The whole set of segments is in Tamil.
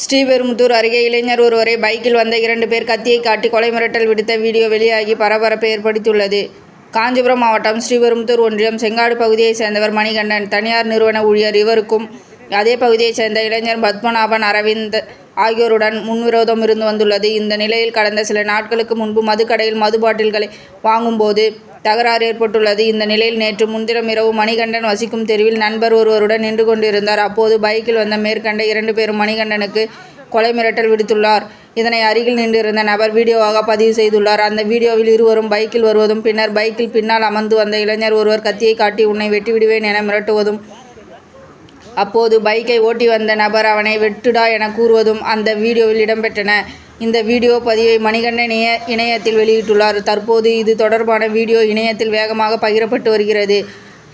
ஸ்ரீபெரும்புதூர் அருகே இளைஞர் ஒருவரை பைக்கில் வந்த இரண்டு பேர் கத்தியை காட்டி கொலை மிரட்டல் விடுத்த வீடியோ வெளியாகி பரபரப்பை ஏற்படுத்தியுள்ளது. காஞ்சிபுரம் மாவட்டம் ஸ்ரீபெரும்புதூர் ஒன்றியம் செங்காடு பகுதியைச் சேர்ந்தவர் மணிகண்டன் தனியார் நிறுவன ஊழியர் இவருக்கும் அதே பகுதியைச் சேர்ந்த இளைஞர் பத்மநாபன் அரவிந்த் ஆகியோருடன் முன்விரோதம் இருந்து வந்துள்ளது. இந்த நிலையில் கடந்த சில நாட்களுக்கு முன்பு மதுக்கடையில் மது பாட்டில்களை வாங்கும்போது தகராறு ஏற்பட்டுள்ளது. இந்த நிலையில் நேற்று முன்தினம் இரவு மணிகண்டன் வசிக்கும் தெருவில் நண்பர் ஒருவருடன் நின்று கொண்டிருந்தார். அப்போது பைக்கில் வந்த மேற்கண்ட இரண்டு பேரும் மணிகண்டனுக்கு கொலை மிரட்டல் விடுத்துள்ளார். இதனை அருகில் நின்றிருந்த நபர் வீடியோவாக பதிவு செய்துள்ளார். அந்த வீடியோவில் இருவரும் பைக்கில் வருவதும் பின்னர் பைக்கில் பின்னால் அமர்ந்து வந்த இளைஞர் ஒருவர் கத்தியை காட்டி உன்னை வெட்டிவிடுவேன் என மிரட்டுவதும் அப்போது பைக்கை ஓட்டி வந்த நபர் அவனை வெட்டுடா என கூறுவதும் அந்த வீடியோவில் இடம்பெற்றன. இந்த வீடியோ பதிவை மணிகண்டன் இணைய இணையத்தில் வெளியிட்டுள்ளார். தற்போது இது தொடர்பான வீடியோ இணையத்தில் வேகமாக பகிரப்பட்டு வருகிறது.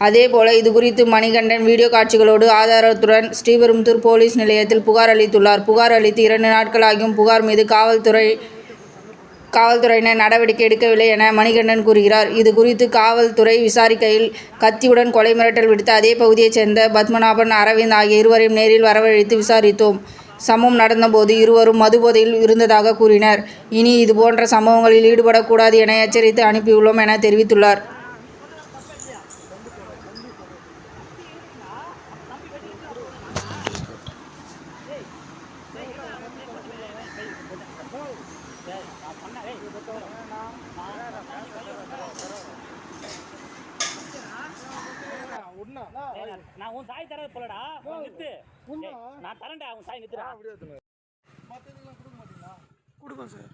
அதேபோல இது குறித்து மணிகண்டன் வீடியோ காட்சிகளோடு ஆதாரத்துடன் ஸ்ரீபெரும்புதூர் போலீஸ் நிலையத்தில் புகார் அளித்துள்ளார். புகார் அளித்து இரண்டு நாட்களாகியும் புகார் மீது காவல்துறை காவல்துறையினர் நடவடிக்கை எடுக்கவில்லை என மணிகண்டன் கூறுகிறார். இது குறித்து காவல்துறை விசாரிக்கையில் கத்தியுடன் கொலை மிரட்டல் விடுத்த அதே பகுதியைச் சேர்ந்த பத்மநாபன் அரவிந்த் ஆகிய இருவரையும் நேரில் வரவழைத்து விசாரித்தோம். சமம் நடந்தபோது இருவரும் மதுபோதையில் இருந்ததாக கூறினர். இனி இதுபோன்ற சம்பவங்களில் ஈடுபடக்கூடாது என எச்சரித்து அனுப்பியுள்ளோம் என தெரிவித்துள்ளார். நான் உன் சாய் தரது போலடா நித்து நான் தரேன்டா உன் சாய் நித்துடா கொடுப்பேன் சார்.